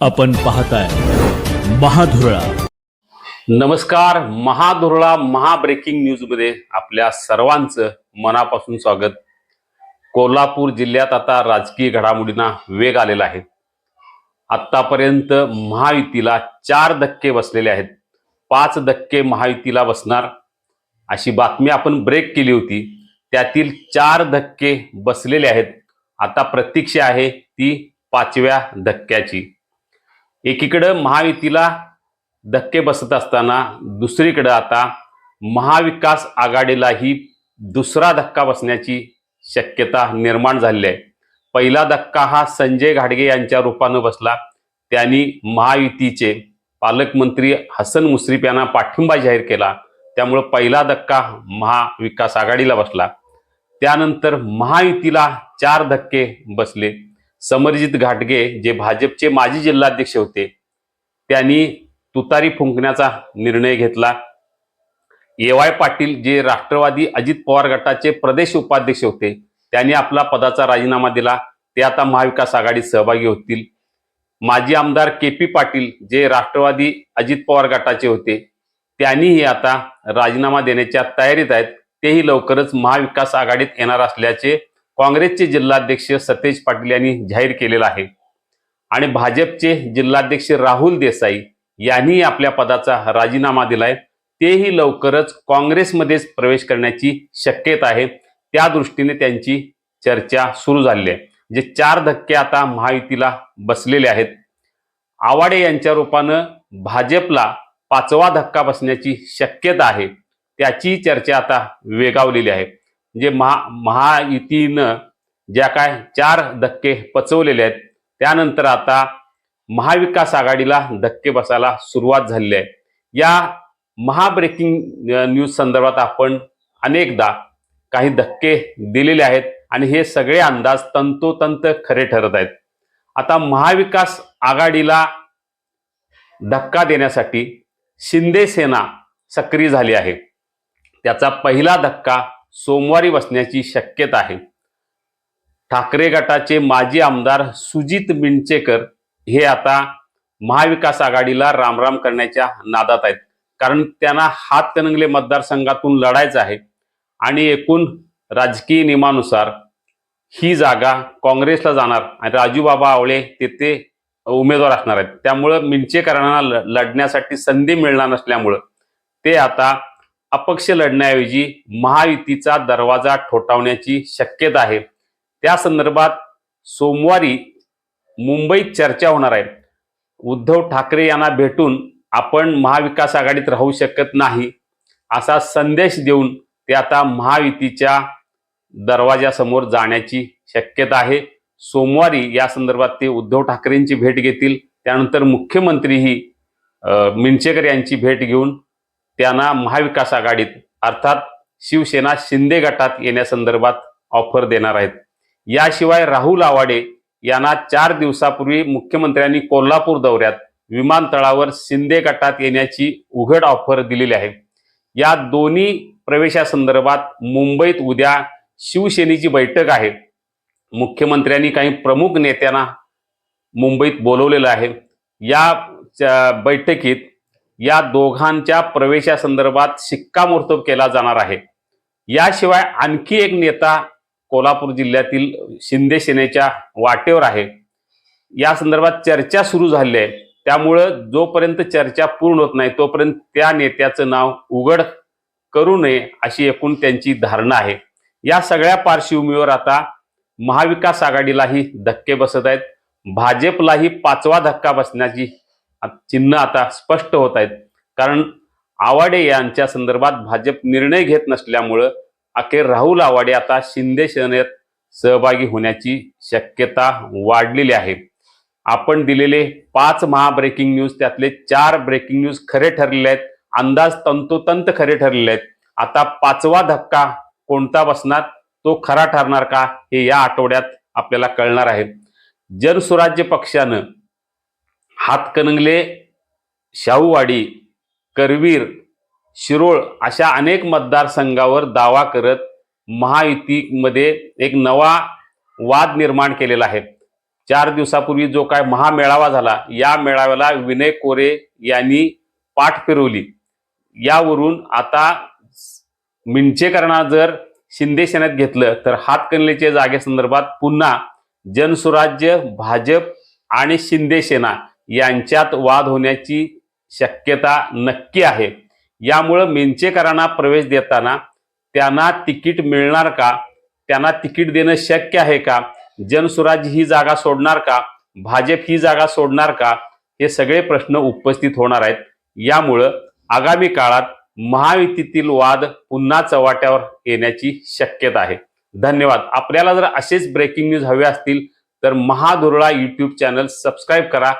आपण पाहताय महाधुरळा. नमस्कार महाधुरळा महाब्रेकिंग न्यूज न्यूजमध्ये आपल्या सर्वांचं मनापासून स्वागत. कोल्हापूर जिल्ह्यात आता राजकीय घडामोडींना वेग आलेला आहे. आत्तापर्यंत महायुतीला चार धक्के बसलेले आहेत. पाच धक्के महायुतीला बसणार. अशी बातमी आपण ब्रेक केली होती. त्यातील चार धक्के बसलेले आहेत. आता प्रतीक्षा आहे ती पाचव्या धक्क्याची. एकीकडं महायुतीला धक्के बसत असताना दुसरीकडं आता महाविकास आघाडीलाही दुसरा धक्का बसण्याची शक्यता निर्माण झालेली आहे. पहिला धक्का हा संजय घाडगे यांच्या रूपानं बसला. त्यांनी महायुतीचे पालकमंत्री हसन मुश्रीफ यांना पाठिंबा जाहीर केला. त्यामुळं पहिला धक्का महाविकास आघाडीला बसला. त्यानंतर महायुतीला चार धक्के बसले. समरजित घाटगे जे भाजपचे माजी जिल्हाध्यक्ष होते त्यांनी तुतारी फुंकण्याचा निर्णय घेतला. ए वाय पाटील जे राष्ट्रवादी अजित पवार गटाचे प्रदेश उपाध्यक्ष होते त्यांनी आपला पदाचा राजीनामा दिला. ते आता महाविकास आघाडीत सहभागी होतील. माजी आमदार के पी पाटील जे राष्ट्रवादी अजित पवार गटाचे होते त्यांनीही आता राजीनामा देण्याच्या तयारीत आहेत. तेही लवकरच महाविकास आघाडीत येणार असल्याचे काँग्रेसचे जिल्हाध्यक्ष सतेज पाटील यांनी जाहीर केलेलं आहे. आणि भाजपचे जिल्हाध्यक्ष राहुल देसाई यांनी आपल्या पदाचा राजीनामा दिलाय. तेही लवकरच काँग्रेसमध्येच प्रवेश करण्याची शक्यता आहे. त्या दृष्टीने त्यांची चर्चा सुरू झालेली आहे. जे चार धक्के आता महायुतीला बसलेले आहेत. आवाडे यांच्या रूपानं भाजपला पाचवा धक्का बसण्याची शक्यता आहे. त्याची चर्चा आता वेगावलेली आहे. म्हणजे महा महायुतीनं ज्या काय चार धक्के पचवलेले आहेत त्यानंतर आता महाविकास आघाडीला धक्के बसायला सुरुवात झालेली आहे. या महाब्रेकिंग न्यूज संदर्भात आपण अनेकदा काही धक्के दिलेले आहेत आणि हे सगळे अंदाज तंतोतंत खरे ठरत आहेत. आता महाविकास आघाडीला धक्का देण्यासाठी शिंदे सेना सक्रिय झाली आहे. त्याचा पहिला धक्का सोमवारी बसण्याची शक्यता आहे. ठाकरे गटाचे माजी आमदार सुजित मिंचेकर हे आता महाविकास आघाडीला रामराम करण्याच्या नादात आहेत. कारण त्यांना हातकणंगले मतदारसंघातून लढायचं आहे आणि एकूण राजकीय नियमानुसार ही जागा काँग्रेसला जाणार आणि राजूबाबा आवळे तेथे उमेदवार असणार आहेत. त्यामुळं मिंचेकरांना ल- लढण्यासाठी संधी मिळणार नसल्यामुळं ते आता अपक्ष लढण्याऐवजी महायुतीचा दरवाजा ठोठावण्याची शक्यता आहे. त्या संदर्भात सोमवारी मुंबईत चर्चा होणार आहे. उद्धव ठाकरे यांना भेटून आपण महाविकास आघाडीत राहू शकत नाही असा संदेश देऊन ते आता महायुतीच्या दरवाजासमोर जाण्याची शक्यता आहे. सोमवारी या संदर्भात ते उद्धव ठाकरेंची भेट घेतील. त्यानंतर मुख्यमंत्रीही मिंचेकर यांची भेट घेऊन त्यांना महाविकास आघाडीत अर्थात शिवसेना शिंदे गटात येण्यासंदर्भात ऑफर देणार आहेत. याशिवाय राहुल आवाडे यांना चार दिवसापूर्वी मुख्यमंत्र्यांनी कोल्हापूर दौऱ्यात विमानतळावर शिंदे गटात येण्याची उघड ऑफर दिलेली आहे. या दोन्ही प्रवेशासंदर्भात मुंबईत उद्या शिवसेनेची बैठक आहे. मुख्यमंत्र्यांनी काही प्रमुख नेत्यांना मुंबईत बोलवलेलं आहे. या बैठकीत या दोघांच्या प्रवेशासंदर्भात शिक्कामोर्तब केला जाणार आहे. याशिवाय आणखी एक नेता कोल्हापूर जिल्ह्यातील शिंदे सेनेच्या वाटेवर आहे. या संदर्भात चर्चा सुरू झाली आहे. त्यामुळं जोपर्यंत चर्चा पूर्ण होत नाही तोपर्यंत त्या नेत्याचं नाव उघड करू नये अशी एकूण त्यांची धारणा आहे. या सगळ्या पार्श्वभूमीवर आता महाविकास आघाडीलाही धक्के बसत आहेत. भाजपलाही पाचवा धक्का बसण्याची चिन्ह आता स्पष्ट होत आहेत. कारण आवाडे यांच्या संदर्भात भाजप निर्णय घेत नसल्यामुळं अखेर राहुल आवाडे आता शिंदे सेनेत सहभागी होण्याची शक्यता वाढलेली आहे. आपण दिलेले पाच महा ब्रेकिंग न्यूज त्यातले चार ब्रेकिंग न्यूज खरे ठरलेले आहेत. अंदाज तंतोतंत खरे ठरलेले आहेत. आता पाचवा धक्का कोणता बसणार तो खरा ठरणार का हे या आठवड्यात आपल्याला कळणार आहे. जनसुराज्य पक्षानं हातकणंगले शाहूवाडी करवीर शिरोळ अशा अनेक मतदारसंघावर दावा करत महायुतीमध्ये एक नवा वाद निर्माण केलेला आहे. चार दिवसापूर्वी जो काय महामेळावा झाला या मेळाव्याला विनय कोरे यांनी पाठ फिरवली. यावरून आता मिंचेकरांना जर शिंदे सेनेत घेतलं तर हातकणलेच्या जागेसंदर्भात पुन्हा जनसुराज्य भाजप आणि शिंदे सेना यांच्यात वाद होण्याची शक्यता नक्की आहे. यामुळं मेंचेकरांना प्रवेश देताना त्यांना तिकीट मिळणार का? त्यांना तिकीट देणं शक्य आहे का? जनसुराज ही जागा सोडणार का? भाजप ही जागा सोडणार का? हे सगळे प्रश्न उपस्थित होणार आहेत. यामुळं आगामी काळात महायुतीतील वाद पुन्हा चव्हाट्यावर येण्याची शक्यता आहे. धन्यवाद. आपल्याला जर असेच ब्रेकिंग न्यूज हवे असतील तर महादुर्ळा यूट्यूब चॅनल सबस्क्राईब करा.